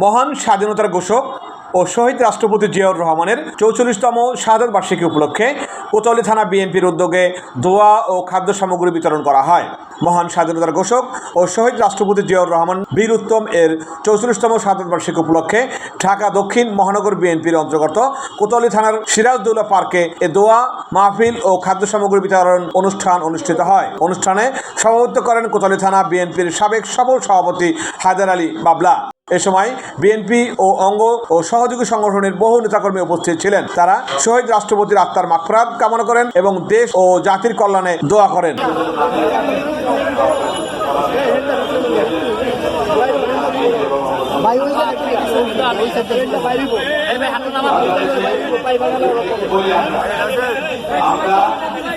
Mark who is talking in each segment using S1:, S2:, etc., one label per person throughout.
S1: মহান স্বাধীনতার ঘোষক ও শহীদ রাষ্ট্রপতি জিয়াউর রহমানের চৌচল্লিশতম শাহাদত বার্ষিকী উপলক্ষে কোতোয়ালি থানা বিএনপির উদ্যোগে দোয়া ও খাদ্য সামগ্রী বিতরণ করা হয়। মহান স্বাধীনতার ঘোষক ও শহীদ রাষ্ট্রপতি জিয়াউর রহমান বীর উত্তম এর চৌচল্লিশতম শাহাদত বার্ষিকী উপলক্ষে ঢাকা দক্ষিণ মহানগর বিএনপির অন্তর্গত কোতোয়ালি থানার সিরাজদৌল্লা পার্কে এ দোয়া মাহফিল ও খাদ্য সামগ্রী বিতরণ অনুষ্ঠান অনুষ্ঠিত হয়। অনুষ্ঠানে সভাপতিত্ব করেন কোতোয়ালি থানা বিএনপির সাবেক সফল সভাপতি হায়দার আলী বাবলা। এ সময় বিএনপি ও অঙ্গ ও সহযোগী সংগঠনের বহু নেতাকর্মী উপস্থিত ছিলেন। তারা শহীদ রাষ্ট্রপতির আত্মার মাকফরাত কামনা করেন এবং দেশ ও জাতির কল্যাণে দোয়া করেন।
S2: ভাই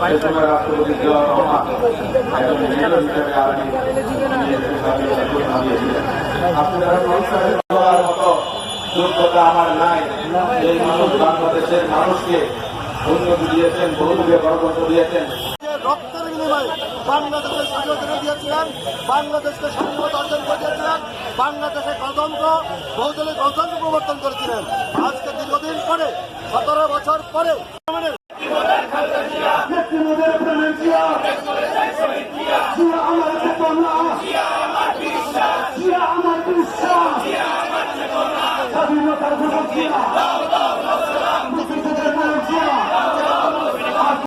S3: সময় রাষ্ট্রপতি আমার নাই এই মানুষ বাংলাদেশের মানুষকে উন্নতি দিয়েছেন বহুদূরে গণতন্ত্র দিয়েছেন
S2: রক্তের বিনিময়ে বাংলাদেশের স্বাধীনতা দিয়েছিলেন বাংলাদেশকে স্বাধীনতা অর্জন করে দিয়েছিলেন বাংলাদেশের গণতন্ত্র, বহুদলীয় গণতন্ত্র প্রবর্তন করেছিলেন। আজকে দীর্ঘদিন পরে, সতেরো বছর পরে মুক্তিমদের আমার চেতনা আমার বিশ্বাস